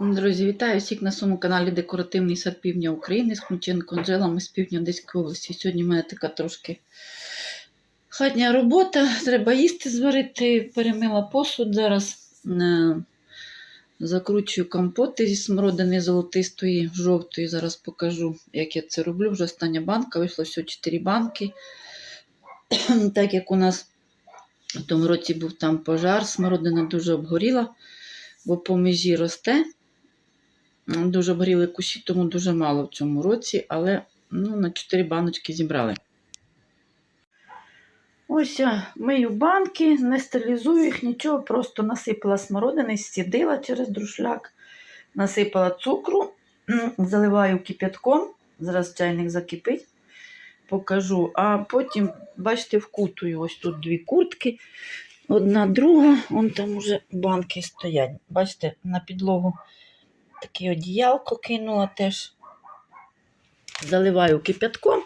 Друзі, вітаю всіх на своєму каналі Декоративний сад Півдня України з Анжелами з півдня Одеської області. Сьогодні в мене така трошки хатня робота. Треба їсти зварити, перемила посуд. Зараз е, закручую компоти зі смородини золотистої, жовтої. Зараз покажу, як я це роблю. Вже остання банка, вийшло всього 4 банки. так як у нас в тому році був там пожар, смородина дуже обгоріла, бо по межі росте. Дуже обгоріли кущі, тому дуже мало в цьому році, але ну, на 4 баночки зібрали. Ось мию банки, не стерилізую їх, нічого, просто насипала смородини, стідила через друшляк, насипала цукру, заливаю кип'ятком, зараз чайник закипить, покажу. А потім, бачите, вкутую ось тут дві куртки, одна друга, вон там уже банки стоять. Бачите, на підлогу таке одіялко кинула теж. Заливаю кипятком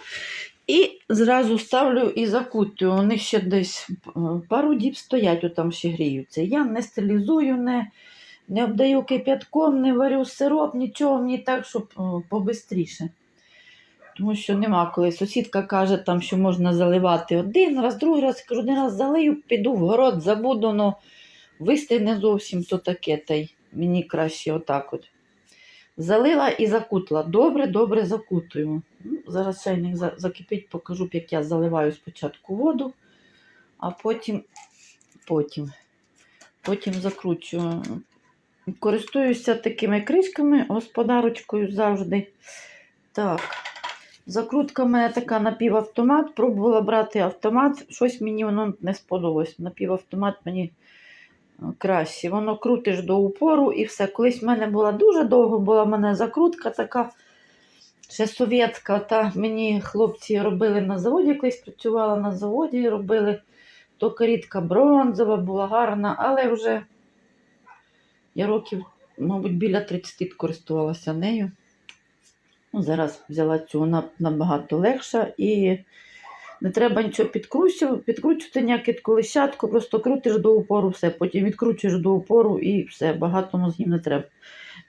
і зразу ставлю і закутую. Вони ще десь е, пару діб стоять, отам ще гріються. Я не стерилізую, не, не обдаю кипятком, не варю сироп, нічого мені так, щоб е, побистріше. Тому що нема коли. Сусідка каже, там, що можна заливати один раз, другий раз, кажу, один раз залию, піду в город, забуду, но вистигне зовсім то таке, та й мені краще отак от. Залила і закутала. Добре, добре закутую. Ну, Зараз чайник за- закипить, покажу, як я заливаю спочатку воду, а потім, потім, потім закручую. Користуюся такими кришками, господарочкою завжди. Так. Закрутка в мене така напівавтомат. Пробувала брати автомат. Щось мені воно не сподобалось. Напівавтомат мені краще. Воно крутиш до упору і все. Колись в мене була дуже довго, була в мене закрутка така ще совєтська. Та мені хлопці робили на заводі, колись працювала на заводі, робили то карітка бронзова, була гарна, але вже я років, мабуть, біля 30 користувалася нею. Ну, зараз взяла цю, вона набагато легша і не треба нічого підкручувати, підкручувати ніяке колищатку, просто крутиш до упору все, потім відкручуєш до упору і все, багато мозгів не треба.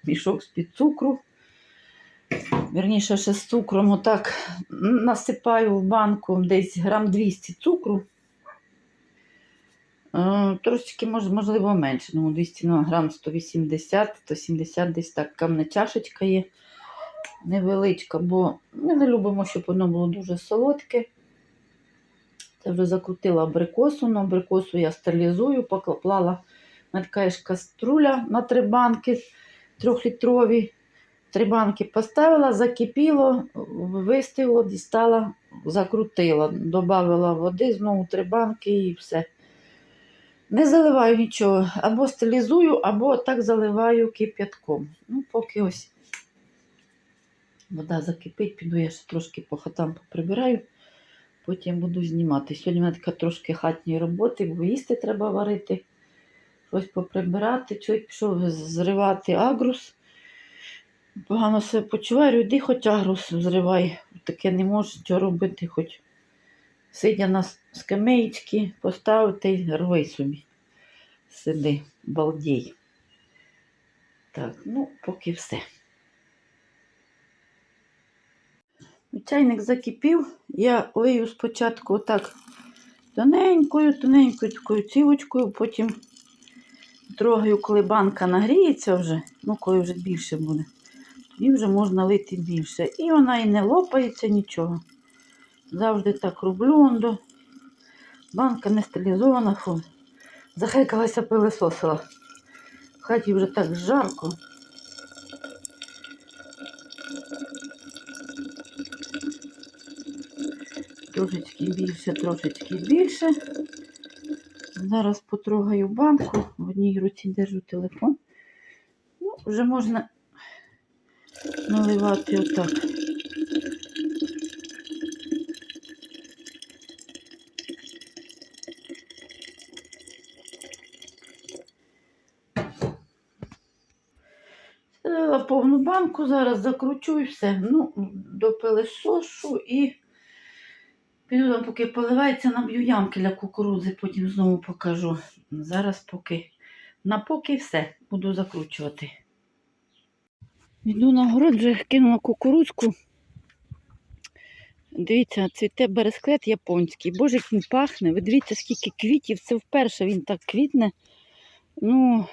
Мішок з-під цукру. Вірніше, ще з цукром отак насипаю в банку десь грам 200 цукру. Е, Трошечки, можливо, менше. Ну, 200 ну, грам 180, 170 десь так. Камна чашечка є невеличка, бо ми не любимо, щоб воно було дуже солодке. Це вже закрутила абрикосу. На абрикосу я стерилізую, поклала така ж каструля на три банки трьохлітрові. Три банки поставила, закипіло, вистило, дістала, закрутила, додала води, знову три банки і все. Не заливаю нічого, або стерилізую, або так заливаю кип'ятком. Ну, поки ось вода закипить, піду я ще трошки по хатам поприбираю, потім буду знімати. Сьогодні в мене така трошки хатньої роботи, бо їсти треба варити, щось поприбирати, чоловік пішов зривати агрус. Погано себе почуваю, йди хоч агрус зривай. Таке не можеш нічого робити, хоч сидя на скамеєчці, поставити і рвай собі. Сиди, балдій. Так, ну, поки все. Чайник закипів, я лию спочатку отак тоненькою, тоненькою такою цівочкою, потім трогаю, коли банка нагріється вже, ну коли вже більше буде, тоді вже можна лити більше. І вона і не лопається нічого. Завжди так роблю. он до- Банка не стерилізована, фу. Захекалася пилисосила. В хаті вже так жарко. Трошечки більше, трошечки більше. Зараз потрогаю банку, в одній руці держу телефон. Ну, вже можна наливати отак. Повну банку, зараз закручу і все. Ну, до пилисошу і Піду там, поки поливається, наб'ю ямки для кукурудзи, потім знову покажу. Зараз поки на поки все буду закручувати. Йду на город, вже кинула кукурудзку. Дивіться, цвіте бересклет японський. Боже, як він пахне. Ви дивіться, скільки квітів. Це вперше він так квітне. Ну,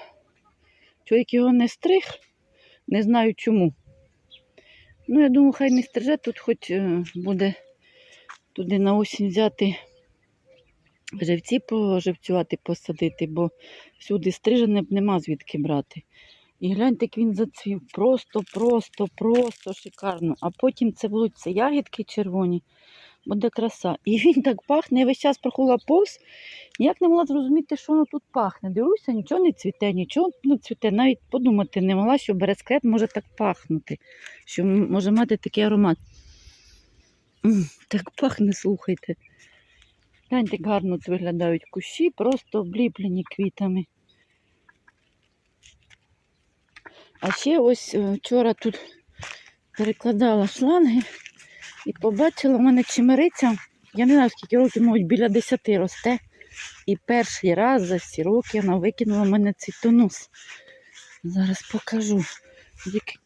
чоловік його не стриг, не знаю чому. Ну, я думаю, хай не стриже, тут хоч е, буде туди на осінь взяти живці поживцювати, посадити, бо всюди стрижене нема звідки брати. І гляньте, як він зацвів. Просто, просто, просто шикарно. А потім це будуть це ягідки червоні. Буде краса. І він так пахне, я весь час проходила повз. Ніяк не могла зрозуміти, що воно тут пахне. Дивлюся, нічого не цвіте, нічого не цвіте. Навіть подумати не могла, що бересклет може так пахнути, що може мати такий аромат. Так пахне, слухайте. Гляньте, як гарно тут виглядають кущі, просто обліплені квітами. А ще ось е, вчора тут перекладала шланги і побачила, в мене чимериця, я не знаю, скільки років, мабуть, біля 10 росте. І перший раз за всі роки вона викинула в мене цвітонос. Зараз покажу. Як...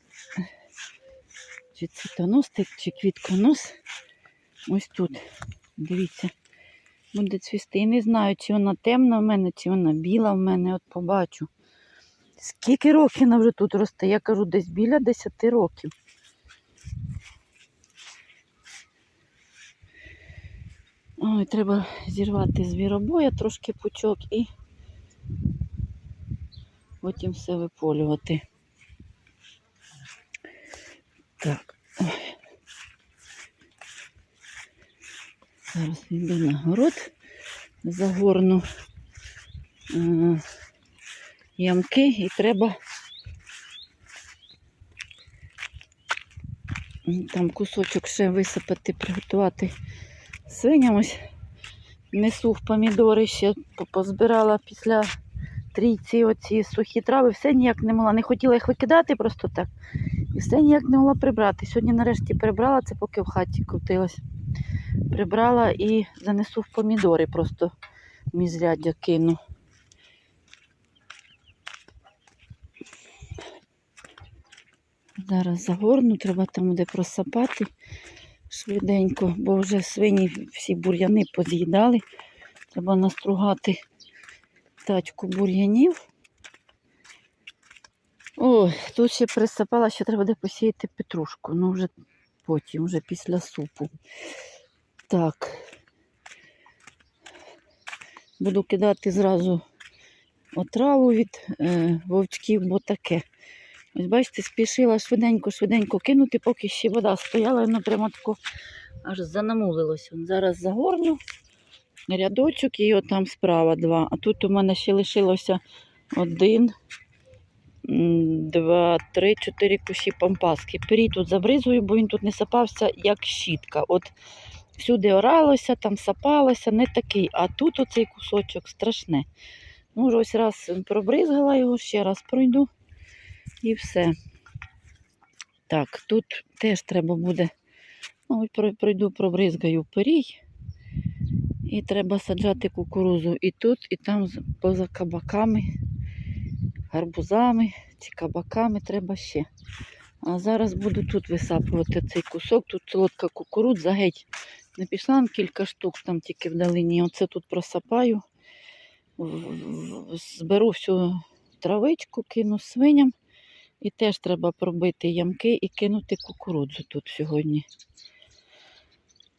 Чи цвітонос, чи квітконос. Ось тут. Дивіться, буде цвісти. І не знаю, чи вона темна в мене, чи вона біла в мене. От побачу. Скільки років вона вже тут росте? Я кажу, десь біля 10 років. Ой, треба зірвати звіробоя трошки пучок і потім все виполювати. Так. Ой. Зараз йду на город, загорну е, ямки і треба там кусочок ще висипати, приготувати свиням. Ось несу в помідори ще позбирала після трійці оці сухі трави. Все ніяк не могла. Не хотіла їх викидати просто так. І все ніяк не могла прибрати. Сьогодні нарешті прибрала це, поки в хаті крутилась. Прибрала і занесу в помідори, просто мізряддя кину. Зараз загорну, треба там буде просапати швиденько, бо вже свині всі бур'яни поз'їдали. Треба настругати тачку бур'янів. Ой, тут ще присапала, що треба буде посіяти петрушку. Ну, вже потім, вже після супу. Так. Буду кидати зразу отраву від е, вовчків, бо таке. Ось бачите, спішила швиденько-швиденько кинути, поки ще вода стояла, воно прямо тако аж занамулилося. Зараз загорну рядочок і там справа два. А тут у мене ще лишилося один, два, три, чотири кущі пампаски. Пирій тут забризую, бо він тут не сапався, як щітка. От всюди оралося, там сапалося, не такий. А тут оцей кусочок страшне. Ну, ось раз пробризгала його, ще раз пройду. І все. Так, тут теж треба буде. Ну, пройду, пробризгаю пирій. І треба саджати кукурузу і тут, і там поза кабаками, гарбузами, ці кабаками треба ще. А зараз буду тут висапувати цей кусок. Тут солодка кукурудза геть не пішла кілька штук, там тільки вдалині. Оце тут просапаю, зберу всю травичку, кину свиням. І теж треба пробити ямки і кинути кукурудзу тут сьогодні.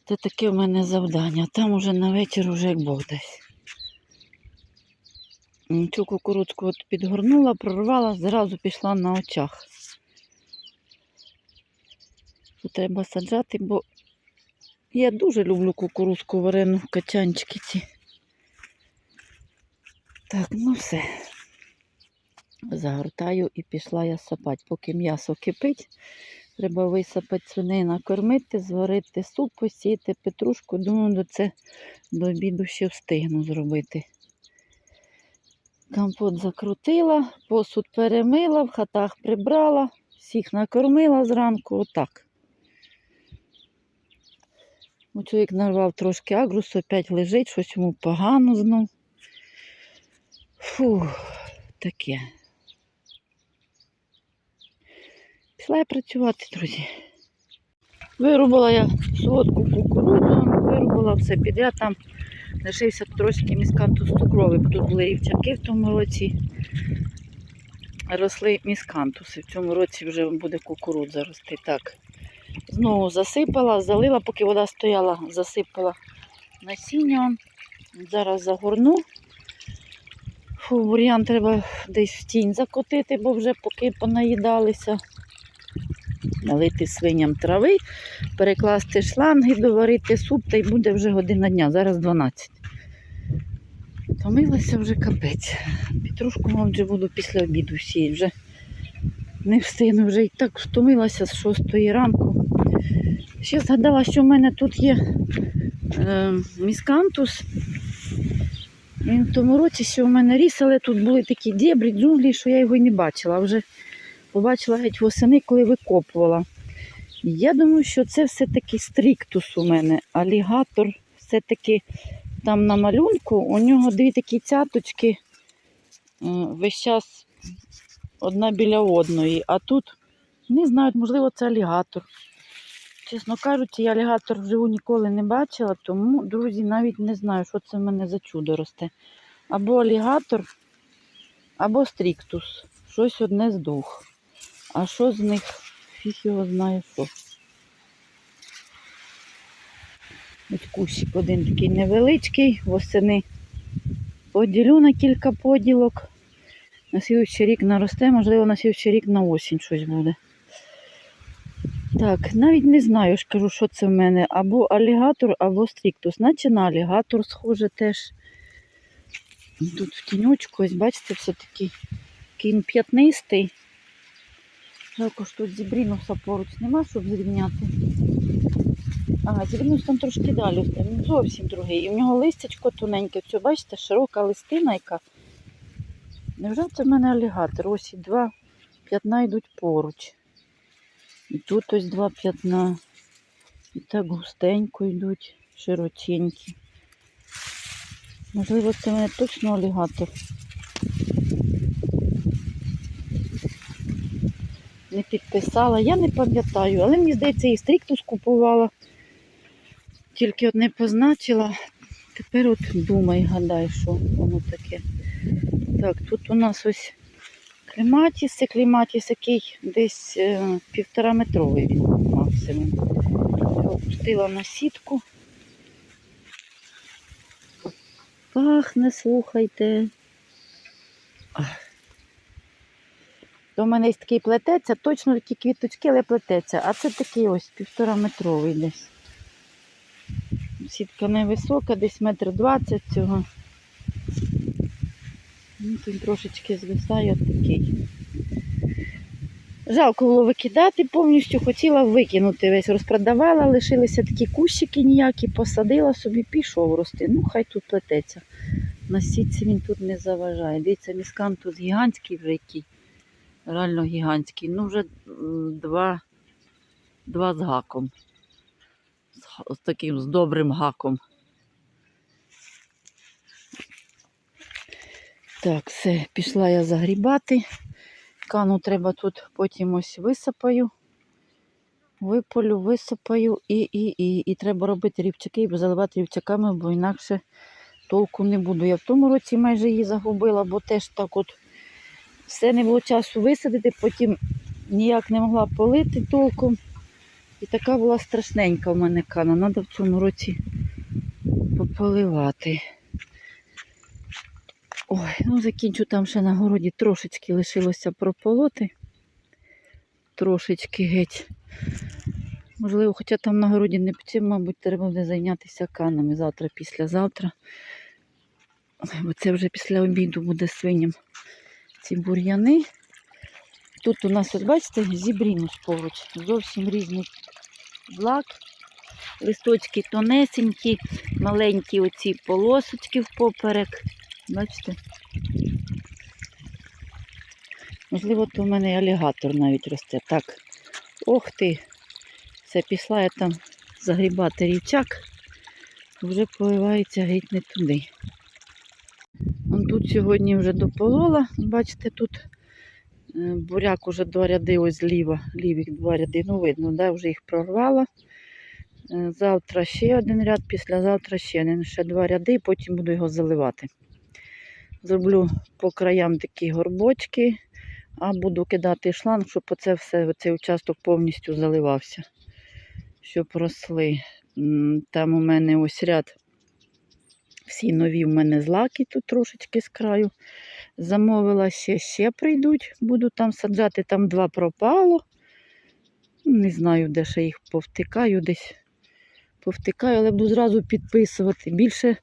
Це таке в мене завдання. Там уже на вечір уже як Бог дасть. Цю кукурудзку от підгорнула, прорвала, зразу пішла на очах. Тут треба саджати, бо я дуже люблю кукурудзку варену в качанчики ці. Так, ну все. Загортаю і пішла я сапати. Поки м'ясо кипить, треба висапати свиней, накормити, зварити суп, посіяти петрушку. Думаю, це до обіду ще встигну зробити. Компот закрутила, посуд перемила, в хатах прибрала, всіх накормила зранку, отак. Чоловік нарвав трошки агрусу, опять лежить, щось йому погано знов. Фух, таке. Пішла я працювати, друзі. Вирубала я солодку кукурудзу, вирубала все підряд. Там лишився трошки міскантус цукровий, бо тут були рівчаки в тому році. Росли міскантуси. В цьому році вже буде кукурудза рости. Так. Знову засипала, залила, поки вода стояла, засипала насіння. Зараз загорну. Фу, бур'ян треба десь в тінь закотити, бо вже поки понаїдалися. Налити свиням трави, перекласти шланги, доварити суп, та й буде вже година дня, зараз 12. Втомилася вже капець. Петрушку, мабуть, буду після обіду сіяти. Вже не встигну, вже і так втомилася з 6 ранку. Ще згадала, що в мене тут є е, міскантус. Він в тому році, що в мене ріс, але тут були такі дєбрі, джунглі, що я його й не бачила. Вже побачила геть восени, коли викопувала. Я думаю, що це все-таки стріктус у мене. Алігатор все-таки там на малюнку. У нього дві такі цяточки е, весь час одна біля одної. А тут не знаю, можливо, це алігатор. Чесно кажучи, я алігатор вживу ніколи не бачила, тому, друзі, навіть не знаю, що це в мене за чудо росте. Або алігатор, або стріктус. Щось одне з двох. А що з них? Фіг його знає що. Ось кущик один такий невеличкий, восени поділю на кілька поділок. На слідчий рік наросте, можливо, на слідчий рік на осінь щось буде. Так, навіть не знаю, ж кажу, що це в мене. Або алігатор, або стріктус. Наче на алігатор схоже теж. Тут в тіньочку, ось бачите, все-таки кін п'ятнистий. Жалко, що тут зібрінуса поруч нема, щоб зрівняти. Ага, зібрінус там трошки далі, він зовсім другий. І в нього листячко тоненьке, все, бачите, широка листина яка. Невже це в мене алігатор? Ось і два п'ятна йдуть поруч. І тут ось два п'ятна. І так густенько йдуть, широченькі. Можливо, це в мене точно алігатор. Не підписала, я не пам'ятаю, але мені здається, і стріктус купувала. Тільки от не позначила. Тепер от думай, гадай, що воно таке. Так, тут у нас ось клематіс, це клематіс, який десь е, півтора метровий він максимум. Опустила на сітку. Пахне, слухайте. То в мене є такий плететься, точно такі квіточки, але плететься. А це такий ось півтора метровий десь. Сітка невисока, десь метр двадцять цього. Ну, Він трошечки звисає такий. Жалко було викидати повністю, хотіла викинути весь, розпродавала, лишилися такі кущики ніякі, посадила собі, пішов рости. Ну, хай тут плететься. На сітці він тут не заважає. Дивіться, міскан тут гігантський вже який. Реально гігантський. Ну, вже два, два з гаком. З, з таким з добрим гаком. Так, все, пішла я загрібати. Кану треба тут потім ось висипаю. Виполю, висипаю і, і, і, і треба робити рівчаки, бо заливати рівчаками, бо інакше толку не буду. Я в тому році майже її загубила, бо теж так от все не було часу висадити, потім ніяк не могла полити толком. І така була страшненька в мене кана. Треба в цьому році пополивати. Ой, ну закінчу там ще на городі трошечки лишилося прополоти. Трошечки геть. Можливо, хоча там на городі не цим, мабуть, треба буде зайнятися канами завтра, післязавтра. Бо це вже після обіду буде свиням ці бур'яни. Тут у нас, от бачите, зібрінус поруч. Зовсім різний злак. Листочки тонесенькі, маленькі оці полосочки впоперек. Бачите? Можливо, то в мене алігатор навіть росте. Так. Ох ти. Все, пішла я там загрібати рівчак. Вже поливається геть не туди. Вон тут сьогодні вже дополола. Бачите, тут Е, Буряк уже два ряди ось зліва, лівих два ряди, ну видно, да, вже їх прорвала. Е, Завтра ще один ряд, післязавтра ще один, ще два ряди, і потім буду його заливати. Зроблю по краям такі горбочки, а буду кидати шланг, щоб оце все, цей участок повністю заливався. Щоб росли. Там у мене ось ряд. Всі нові в мене злаки тут трошечки з краю. Замовила ще, ще прийдуть, буду там саджати, там два пропало. Не знаю, де ще їх повтикаю десь. Повтикаю, але буду зразу підписувати. Більше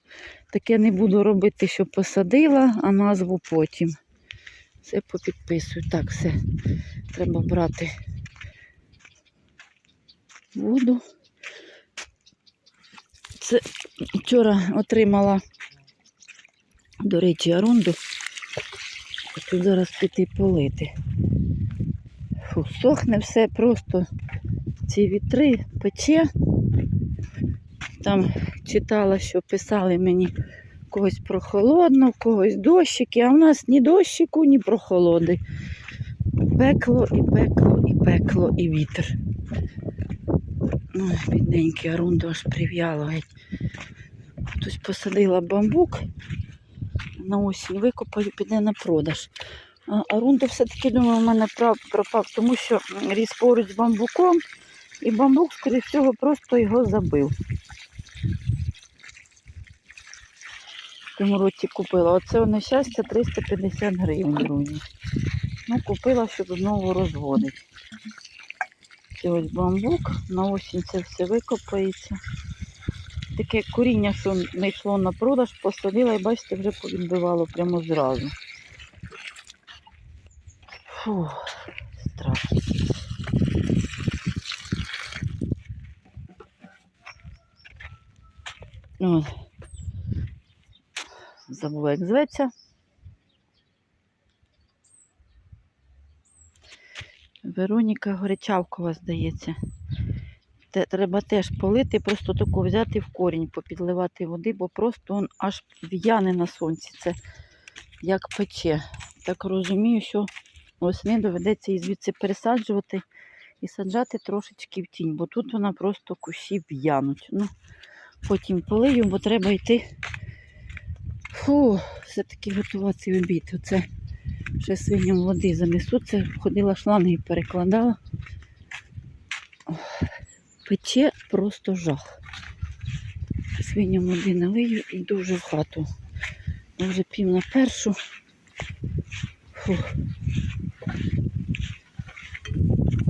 таке не буду робити, що посадила, а назву потім. Все попідписую. Так, все. Треба брати воду. Це вчора отримала, до речі, арунду. Хочу зараз піти полити. Фу, сохне все просто. Ці вітри пече. Там читала, що писали мені когось прохолодно, в когось дощики, а в нас ні дощику, ні прохолоди. Пекло і пекло, і пекло, і вітер. Ну, бідненький арунду аж прив'яло геть. Хтось посадила бамбук, на осінь викопаю, піде на продаж. А арунду все-таки, думаю, в мене пропав, тому що ріс поруч з бамбуком, і бамбук, скоріш всього, просто його забив. В цьому році купила. Оце о, нещастя 350 гривень. Ну, купила, щоб знову розводити. Це ось бамбук, на осінь це все викопається. Таке коріння, що не йшло на продаж, посадила і бачите, вже повідбивало прямо зразу. Фу, страшно. От. Забула, як зветься. Вероніка Горячавкова, здається. Треба теж полити, просто таку взяти в корінь, попідливати води, бо просто он аж в'яне на сонці. Це як пече. Так розумію, що осени доведеться її звідси пересаджувати і саджати трошечки в тінь, бо тут вона просто кущі в'януть. Ну, потім полию, бо треба йти. Фу, все-таки готувати обід. Оце ще свиням води занесу. Це ходила шланги перекладала. Пече просто жах. Свиням води налию і йду вже в хату. Вже пів на першу. Фу.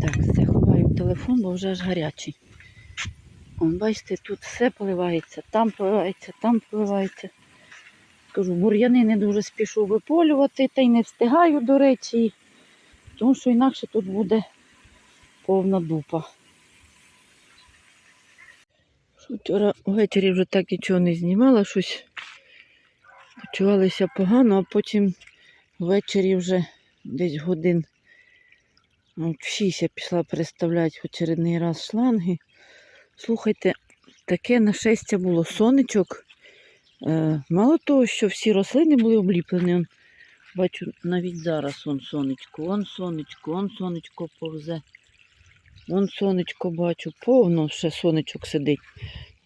Так, все ховаю телефон, бо вже аж гарячий. Вон, бачите, тут все поливається, там поливається, там поливається. Кажу, бур'яни не дуже спішу виполювати, та й не встигаю, до речі, тому що інакше тут буде повна дупа. Вчора ввечері вже так нічого не знімала, щось почувалися погано, а потім ввечері вже десь годин от в 6 я пішла переставляти в очередний раз шланги. Слухайте, таке нашестя було сонечок. Е, мало того, що всі рослини були обліплені. Бачу, навіть зараз вон сонечко, вон сонечко, вон сонечко повзе. Вон сонечко бачу, повно ще сонечок сидить.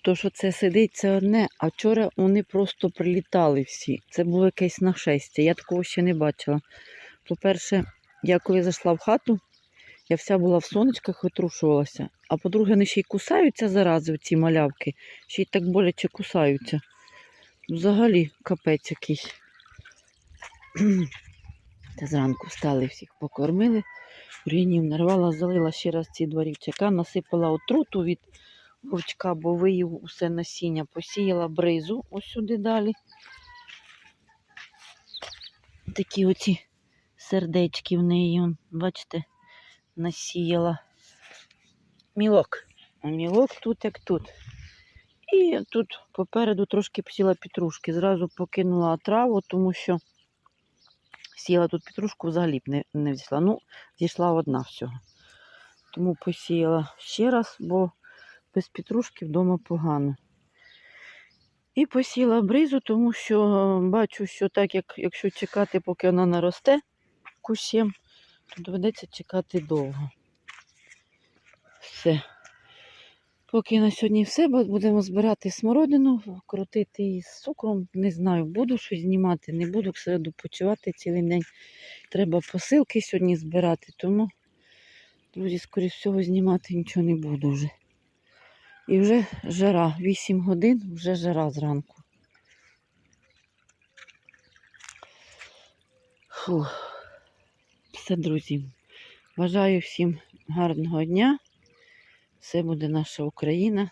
То, що це сидить, це одне, а вчора вони просто прилітали всі. Це було якесь нашестя. Я такого ще не бачила. По-перше, я коли зайшла в хату, я вся була в сонечках витрушувалася. А по-друге, вони ще й кусаються зарази, ці малявки, ще й так боляче кусаються. Взагалі капець якийсь. Та зранку встали, всіх покормили. Курінів нарвала, залила ще раз ці два рівчака, насипала отруту від вовчка, бо виїв усе насіння, посіяла бризу ось сюди далі. Такі оці сердечки в неї, бачите, насіяла. Мілок. А мілок тут як тут. І тут попереду трошки посіла петрушки. Зразу покинула траву, тому що сіяла тут петрушку, взагалі б не, не взяла. Ну, зійшла одна всього. Тому посіяла ще раз, бо без петрушки вдома погано. І посіла бризу, тому що е, бачу, що так, як якщо чекати, поки вона наросте кущем, то доведеться чекати довго. Все. Поки на сьогодні все, будемо збирати смородину, крутити її з цукром. Не знаю, буду щось знімати, не буду в середу почувати цілий день. Треба посилки сьогодні збирати, тому, друзі, скоріш всього, знімати нічого не буду вже. І вже жара, 8 годин, вже жара зранку. Фух. Все, друзі. Бажаю всім гарного дня. Все буде наша Україна.